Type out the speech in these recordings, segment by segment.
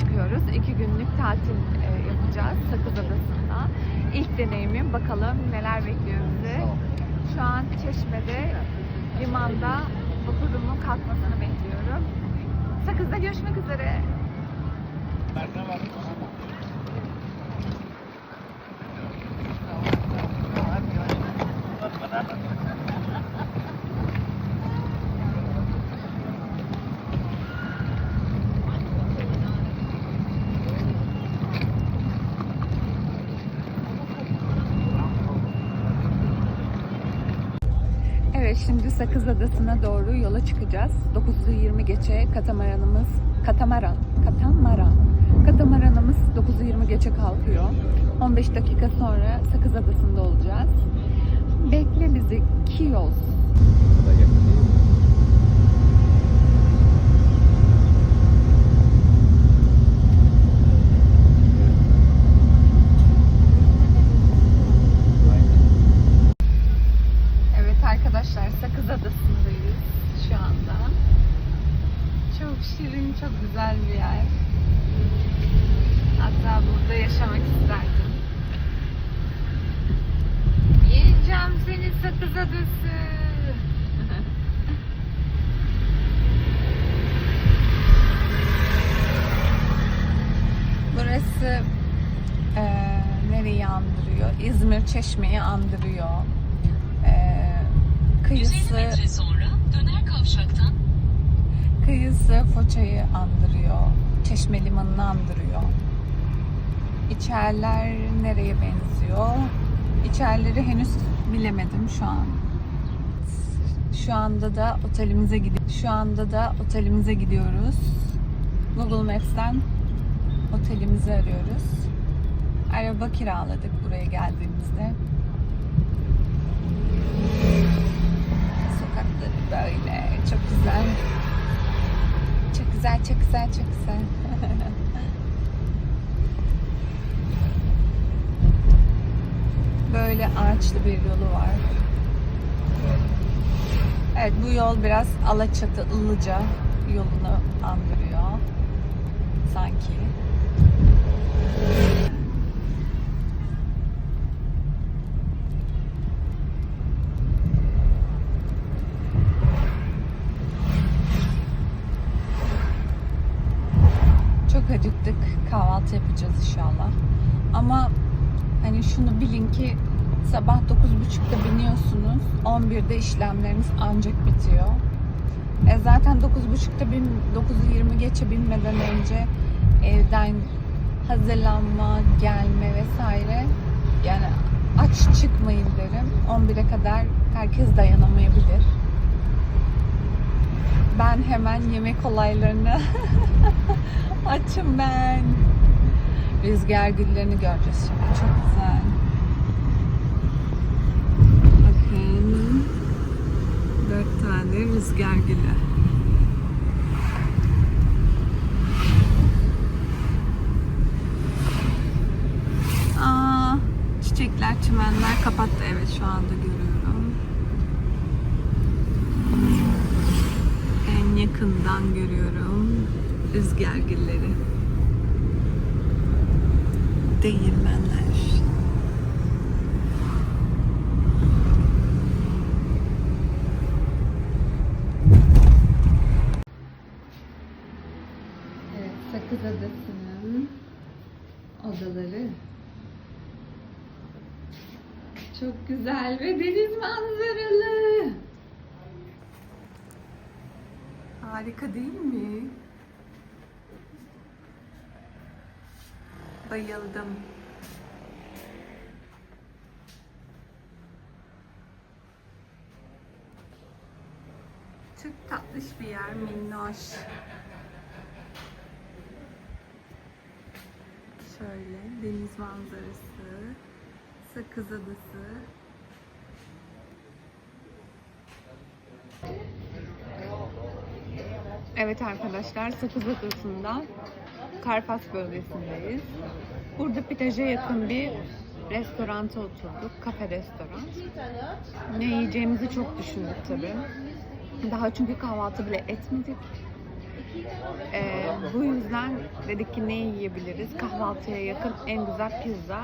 çıkıyoruz. İki günlük tatil e, yapacağız Sakız Adası'nda. İlk deneyimim. Bakalım neler bekliyor bizi. Şu an Çeşme'de limanda vapurumun kalkmasını bekliyorum. Sakız'da görüşmek üzere. Evet şimdi Sakız Adası'na doğru yola çıkacağız. 9'u 20 geçe katamaranımız, katamaran, katamaran, katamaranımız 9'u 20 geçe kalkıyor. 15 dakika sonra Sakız Adası'nda olacağız. Bekle bizi Kiyos. Evet arkadaşlar Sakız Adası'ndayız şu anda. Çok şirin, çok güzel bir yer. Hatta burada yaşamak isterdim. Yiyeceğim seni Sakız Adası. Burası eee nereyi andırıyor? İzmir Çeşme'yi andırıyor. 150 kıyısı metre sonra döner kavşaktan kıyısı Foça'yı andırıyor. Çeşme limanını andırıyor. İçeriler nereye benziyor? İçerileri henüz bilemedim şu an. Şu anda da otelimize gidiyoruz. Şu anda da otelimize gidiyoruz. Google Maps'ten otelimizi arıyoruz. Araba kiraladık buraya geldiğimizde. Sokakları böyle çok güzel. Çok güzel, çok güzel, çok güzel. Böyle ağaçlı bir yolu var. Evet bu yol biraz Alaçatı Ilıca yolunu andırıyor. Sanki. Çok acıktık. Kahvaltı yapacağız inşallah. Ama hani şunu bilin ki sabah 9.30'da biniyorsunuz. 11'de işlemleriniz ancak bitiyor. E zaten 9.30'da bin, 9'u 20 geçe binmeden önce evden hazırlanma, gelme vesaire yani aç çıkmayın derim. 11'e kadar herkes dayanamayabilir. Ben hemen yemek olaylarını açım ben. Rüzgar güllerini göreceğiz şimdi. Çok güzel. Bakın. Dört tane rüzgar gülü. Aa, çiçekler, çimenler kapattı. Evet şu anda görüyorum. En yakından görüyorum rüzgar gülleri. Değirmenler. Sakız Adası'nın odaları. Çok güzel ve deniz manzaralı. Harika değil mi? Bayıldım. Çok tatlış bir yer, minnoş. Şöyle deniz manzarası, Sakız Adası. Evet arkadaşlar Sakız Adası'nda Karpas bölgesindeyiz. Burada plaja yakın bir restoranta oturduk. Kafe restoran. Ne yiyeceğimizi çok düşündük tabii. Daha çünkü kahvaltı bile etmedik. Ee, bu yüzden dedik ki ne yiyebiliriz? Kahvaltıya yakın en güzel pizza.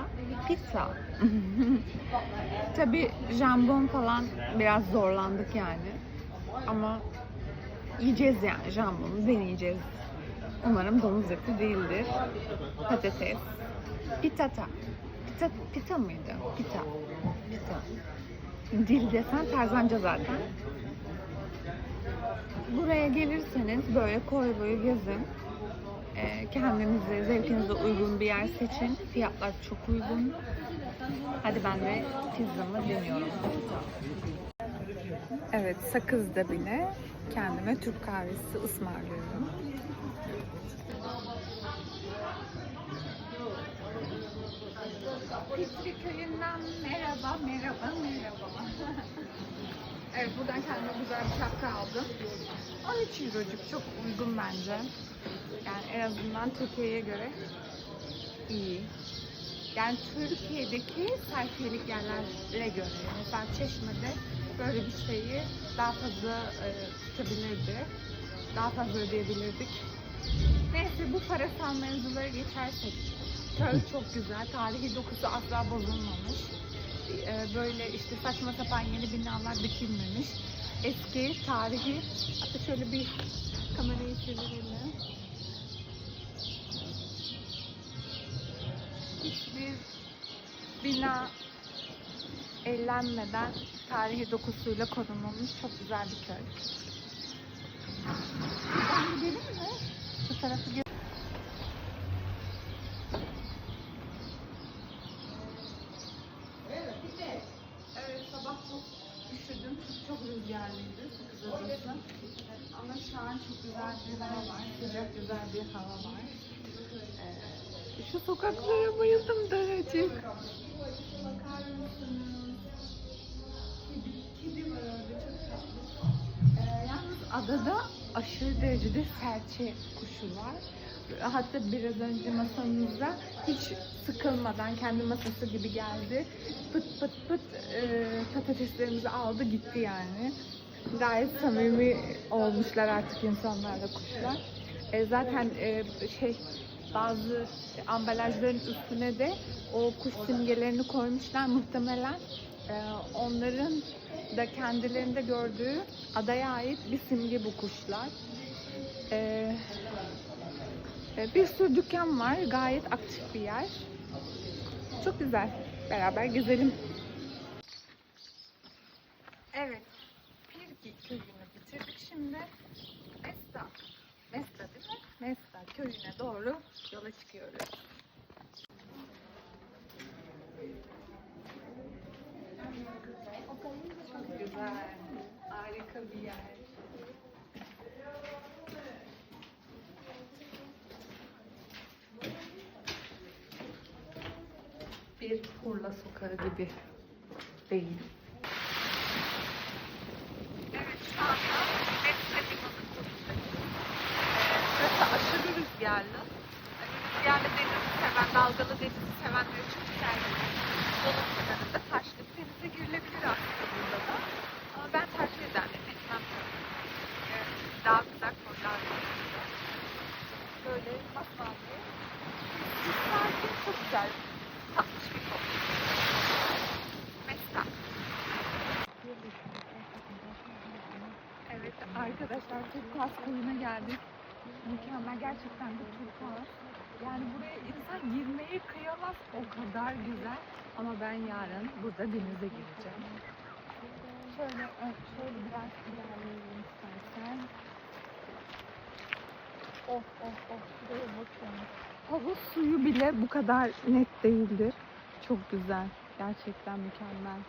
Pizza. Tabi jambon falan biraz zorlandık yani. Ama yiyeceğiz yani jambonu deneyeceğiz. Umarım domuz eti değildir. Patates. Pitata. Pita, pita mıydı? Pita. Pita. Dil desen tarzanca zaten. Gelirseniz böyle koy boyu gezin. Ee, kendinize, zevkinize uygun bir yer seçin. Fiyatlar çok uygun. Hadi ben de pizzamı deniyorum. Evet, Sakız'da bile kendime Türk kahvesi ısmarlıyorum. Pitli köyünden merhaba, merhaba, merhaba. evet, buradan kendime güzel bir şapka aldım. 13 eurocuk çok uygun bence. Yani en azından Türkiye'ye göre iyi. Yani Türkiye'deki sayfiyelik yerlere göre. Mesela Çeşme'de böyle bir şeyi daha fazla e, tutabilirdi. Daha fazla ödeyebilirdik. Neyse bu parasal mevzulara geçersek. Köy çok güzel. Tarihi dokusu asla bozulmamış. E, böyle işte saçma sapan yeni binalar dikilmemiş. Eski, tarihi. Hatta şöyle bir kamerayı çevirelim. Hiçbir bina ellenmeden tarihi dokusuyla korunulmuş çok güzel bir köy. Ben gidelim mi? Bu tarafı gö- Evet sabah çok üşüdüm. Çok rüzgarlıydı Sakız Adası. Ama şu an çok güzel bir hava var. Sıcak güzel bir hava var. Ee, şu sokaklara bayıldım daracık. Bakar mısınız? Kedi, kedi var orada çok tatlı. Ee, yalnız adada aşırı derecede serçe kuşu var. Hatta biraz önce masamızda hiç sıkılmadan kendi masası gibi geldi. Pıt pıt pıt e, patateslerimizi aldı gitti yani. Gayet samimi olmuşlar artık insanlarla kuşlar. E, zaten e, şey bazı ambalajların üstüne de o kuş simgelerini koymuşlar muhtemelen e, onların da kendilerinde gördüğü adaya ait bir simge bu kuşlar. E, e, bir sürü dükkan var. Gayet aktif bir yer. Çok güzel. Beraber gezelim. Evet. Köyünü bitirdik şimdi. Mesta. Mesta değil mi? Mesta köyüne doğru yola çıkıyoruz. Çok güzel. Harika bir yer. bir Urla sokağı gibi değil. Evet şu anda Metre Limanı Burası aşırı rüzgarlı. Denizi seven, dalgalı denizi sevenler için güzel bir kenarında taşlı bir denize girilebilir aslında burada da. Ama ben tercih ederdim. Etmem tabii. Ee, Daha güzel koylar. Böyle masmavi. Sakin, çok güzel. Tatlış bir koku. Mesela. Evet arkadaşlar Turkuaz koyuna geldik. Mükemmel gerçekten de Turkuaz. Yani buraya insan girmeye kıyamaz o kadar güzel. Ama ben yarın burada denize gireceğim. Şöyle, evet, şöyle biraz ilerleyelim istersen. Of of of şuraya bakın. Havuz suyu bile bu kadar net değildir. Çok güzel. Gerçekten mükemmel.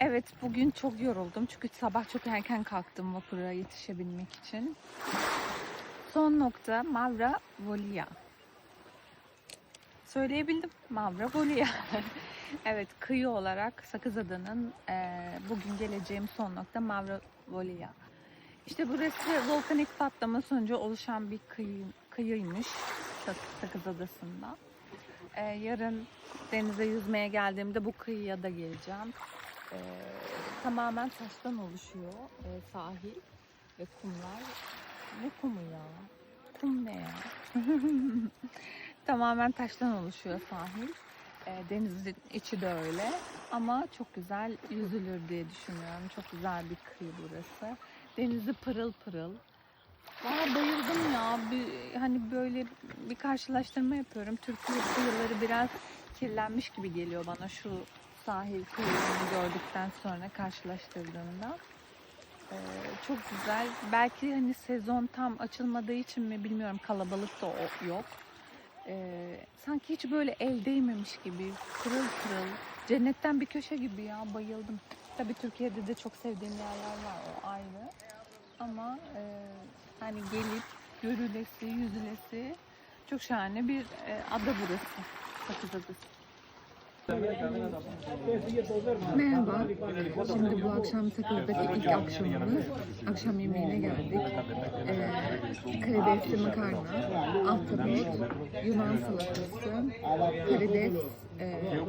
Evet bugün çok yoruldum çünkü sabah çok erken kalktım vapura yetişebilmek için. Son nokta Mavra Volia. Söyleyebildim. Mavra Volia. evet kıyı olarak Sakızada'nın eee bugün geleceğim son nokta Mavra Volia. İşte burası volkanik patlama sonucu oluşan bir kıyı, kıyıymış Sak- Sakız Adası'nda. Ee, yarın denize yüzmeye geldiğimde bu kıyıya da geleceğim. Ee, tamamen taştan oluşuyor e, sahil ve kumlar. Ne kumu ya? Kum ne ya? Tamamen taştan oluşuyor sahil. E, denizin içi de öyle. Ama çok güzel yüzülür diye düşünüyorum. Çok güzel bir kıyı burası. Denizi pırıl pırıl. Valla bayıldım ya. Bir, hani böyle bir karşılaştırma yapıyorum. Türkiye kıyıları biraz kirlenmiş gibi geliyor bana şu sahil kıyılarını gördükten sonra karşılaştırdığımda. Ee, çok güzel. Belki hani sezon tam açılmadığı için mi bilmiyorum kalabalık da yok. Ee, sanki hiç böyle el değmemiş gibi pırıl pırıl. Cennetten bir köşe gibi ya bayıldım. Tabii Türkiye'de de çok sevdiğim yerler var o ayrı. Ama e, hani gelip görülesi, yüzülesi çok şahane bir e, ada burası. Sakız Adası. Merhaba. Şimdi bu akşam Sakız'daki ilk akşamımız. Akşam yemeğine geldik. Ee, karidesli makarna, ahtapot, Yunan salatası, karides e, e,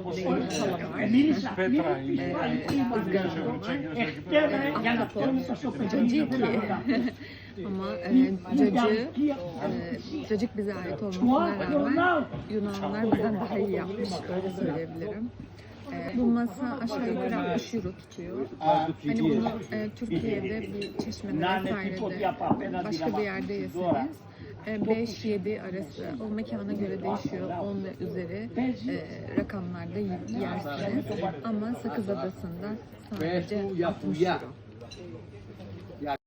ızgara ahtapot, caciki. Ama e, cacı, e, cacık bize ait olmasına rağmen Yunanlılar bizden daha iyi yapmış, öyle söyleyebilirim. E, bu masa aşağı yukarı 60 euro tutuyor. Hani bunu e, Türkiye'de bir çeşmede vesairede başka bir yerde yeseniz e, 5-7 arası o mekana göre değişiyor 10 ve üzeri e, rakamlarda yersiniz ama Sakız Adası'nda sadece 60 euro.